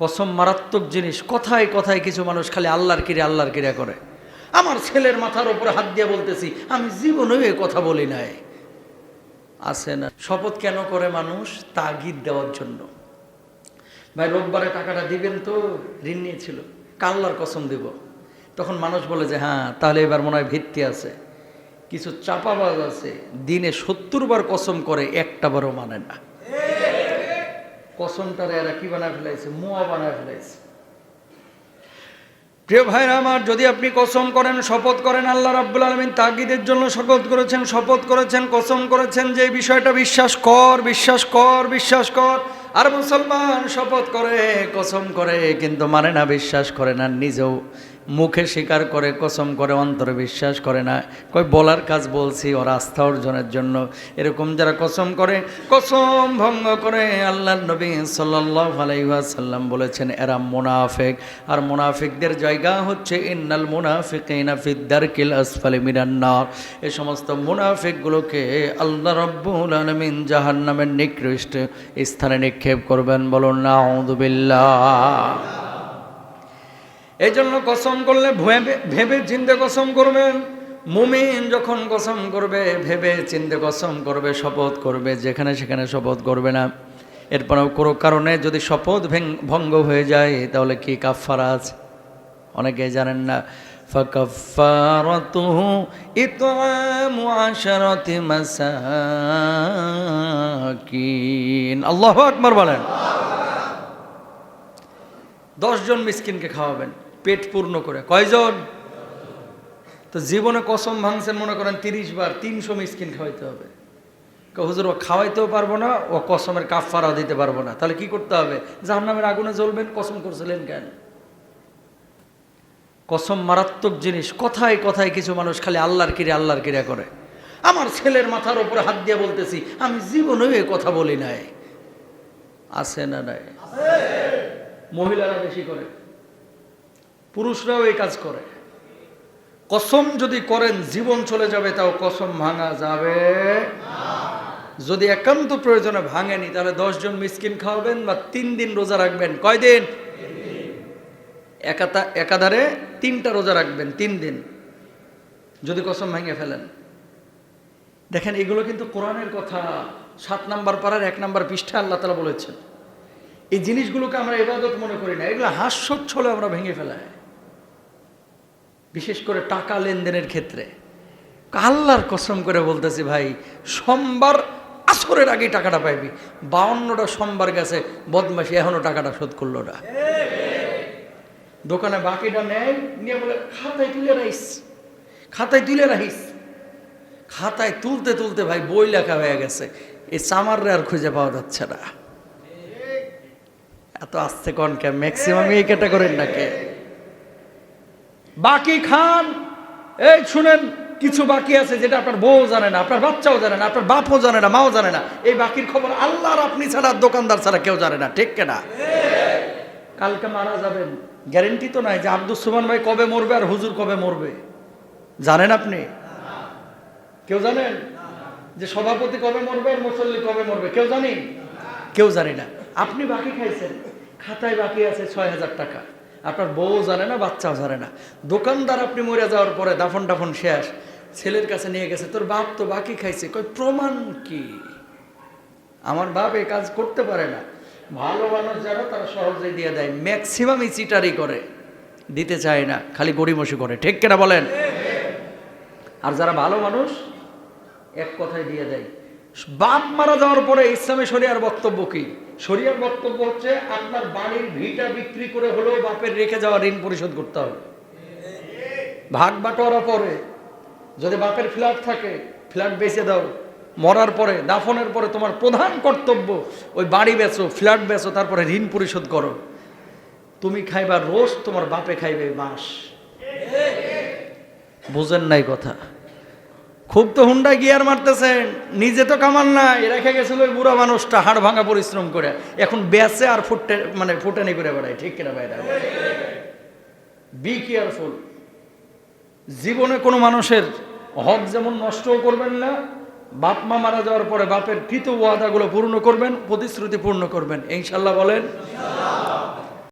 কসম মারাত্মক জিনিস। কথায় কথায় কিছু মানুষ খালি আল্লাহর কিরে, আল্লাহর কিরা করে। আমার ছেলের মাথার উপরে হাত দিয়ে বলতেছি, আমি জীবনেও এ কথা বলি নাই। আছে না? শপথ কেন করে মানুষ? তাগিদ দেওয়ার জন্য। ভাই, রোববারে টাকাটা দিবেন তো, ঋণ নিয়েছিল। কাল্লার কসম দেব। তখন মানুষ বলে যে হ্যাঁ তাহলে এবার মনে হয় ভিত্তি আছে। কিছু চাপাবাজ আছে। দিনে সত্তর বার কসম করে, একটা বারও মানে না। কসমটারে এরা কি বানায় ফেলাইছে? মুয়া বানায় ফেলাইছে। প্রিয় ভাইরা আমার, যদি আপনি কসম করেন, শপথ করেন, আল্লাহ রাব্বুল আলমিন তাগিদের জন্য শপথ করেছেন শপথ করেছেন, কসম করেছেন যে বিষয়টা বিশ্বাস কর বিশ্বাস কর বিশ্বাস কর। আর মুসলমান শপথ করে, কসম করে, কিন্তু মানে না, বিশ্বাস করে না, নিজেও মুখে স্বীকার করে, কসম করে, অন্তরে বিশ্বাস করে না। কই বলার কাজ বলছি, ওর আস্থা অর্জনের জন্য। এরকম যারা কসম করে, কসম ভঙ্গ করে আল্লাহ নবী সাল্লাহ আলাইসাল্লাম বলেছেন, এরা মোনাফেক। আর মুনাফিকদের জায়গা হচ্ছে, ইন্নাল মুনাফিক ইনাফিদ্দার কিল আসফালি মিরান্নার এ সমস্ত মুনাফিকগুলোকে আল্লাহ রব্বুল আলমিন জাহান্নামের নিকৃষ্ট স্থানে নিক্ষেপ করবেন। বলুন না এই জন্য কসম করলে ভেবে ভেবে চিন্তে কসম করবেন মুমিন যখন কসম করবে ভেবে চিন্তে কসম করবে শপথ করবে যেখানে সেখানে শপথ করবে না এরপরেও কোনো কারণে যদি শপথ ভেং- ভঙ্গ হয়ে যায় তাহলে কি কাফারা আছে অনেকে জানেন না فكفارته إطعام عشرة مساكين الله أكبر বলেন দশজন মিসকিনকে খাওয়াবেন পেট পূর্ণ করে। কয়জন? তো জীবনে কসম ভাঙছেন মনে করেন তিরিশ বার, তিনশো মিসকিন খাওয়াইতে হবে। হুজুর, ও খাওয়াইতেও পারব না, ও কসমের কাফারাও দিতে পারব না। তাহলে কি করতে হবে? জাহান্নামের আগুনে জ্বলবেন, কসম করছিলেন কেন? কসম মারাত্মক জিনিস। কথায় কথায় কিছু মানুষ খালি আল্লাহর কিরে, আল্লাহর কিরা করে। আমার ছেলের মাথার উপরে হাত দিয়ে বলতেছি, আমি জীবনেও এ কথা বলি নাই। আছে না নাই? মহিলারা বেশি করে। পুরুষরাও এই কাজ করে। কসম যদি করেন, জীবন চলে যাবে, তাও কসম ভাঙা যাবে যদি একান্ত প্রয়োজনে ভাঙেনি, তাহলে দশজন মিসকিন খাওয়াবেন বা তিন দিন রোজা রাখবেন। কয়দিন? একাতা একাধারে তিনটা রোজা রাখবেন, তিন দিন। যদি কসম ভেঙে ফেলেন। দেখেন, এগুলো কিন্তু কোরআনের কথা। সাত নাম্বার পাড়ার এক নাম্বার পৃষ্ঠা আল্লাহ তালা বলেছেন। এই জিনিসগুলোকে আমরা এবাদত মনে করি না, এগুলো হাস্যচ্ছলে আমরা ভেঙে ফেলাই। বিশেষ করে টাকা লেনদেনের ক্ষেত্রে। আল্লাহর কসম করে বলতেছি ভাই, সোমবার আসরের আগে টাকাটা পাইবি। বাউন্নটা সোমবার গেছে বদমাসি এখনও টাকাটা শোধ করল না। দোকানে বাকিটা নেয় নিয়ে বলে, খাতায় তুলে রাখিস। খাতায় তুলে রাখিস। খাতায় তুলতে তুলতে ভাই বই লেখা হয়ে গেছে। এই চামাররে আর খুঁজে পাওয়া যাচ্ছে না। এত আসতে কন কে ম্যাক্সিমাম এই ক্যাটাগরির নাকি? বাকি খান। এই শুনেন, কিছু বাকি আছে যেটা আপনার বউ জানে না, আপনার বাচ্চাও জানে না, আপনার বাপও জানে না, মাও জানে না। এই বাকির খবর আল্লাহর আপনি ছাড়া দোকানদার ছাড়া কেউ জানে না, ঠিক কেনা? কালকে মারা যাবেন। গ্যারেন্টি তো নাই যে আব্দুল সুমান ভাই কবে মরবে আর হুজুর কবে মরবে। জানেন আপনি? কেউ জানেন? যে সভাপতি কবে মরবে আর মুসল্লি কবে মরবে, কেউ জানি? কেউ জানি না। আপনি বাকি খাইছেন, খাতায় বাকি আছে ছয় হাজার টাকা। আপনার বউ জানে না, বাচ্চাও জানে না। দোকানদার আপনি মরে যাওয়ার পরে দাফন টাফন শেষ। ছেলের কাছে নিয়ে গেছে, তোর বাপ তো বাকি খাইছে। কই প্রমাণ কি? আমার বাপ এই কাজ করতে পারে না। ভালো মানুষ যারা, তারা সহজেই দিয়ে দেয়। ম্যাক্সিমামই চিটারি করে। দিতে চায় না, খালি গড়িমসি করে। ঠিক কেনা বলেন? আর যারা ভালো মানুষ, এক কথায় দিয়ে দেয়। বাপ মারা যাওয়ার পরে ইসলামে শরিয়ার বক্তব্য কি? শরিয়ার বক্তব্য হচ্ছে, আপনার বাড়ির ভিটা বিক্রি করে হলেও বাপের রেখে যাওয়া ঋণ পরিশোধ করতে হবে। ভাগ বাটোয়ারা পরে যদি বাপের ফ্ল্যাট থাকে, ফ্ল্যাট বেচে দাও, মরার পরে, দাফনের পরে তোমার প্রধান কর্তব্য, ওই বাড়ি বেচো, ফ্ল্যাট বেচো, তারপরে ঋণ পরিশোধ করো। তুমি খাইবা রোজ, তোমার বাপে খাইবে মাস বুঝেন নাই কথা। খুব তো হুন্ডা গিয়ার মারতেছেন, নিজে তো কামান নাই, রেখে গেছিল ওই বুড়া মানুষটা, হাড় ভাঙা পরিশ্রম করে। এখন বেচে আর ফুটে মানে ফুটানি করে বেড়ায়, ঠিক কিনা বাইরে বি কেয়ারফুল জীবনে কোনো মানুষের হক যেমন নষ্টও করবেন না, বাপ মা মারা যাওয়ার পরে বাপের কৃত ওয়াদাগুলো পূর্ণ করবেন, প্রতিশ্রুতি পূর্ণ করবেন। ইনশাল্লাহ বলেন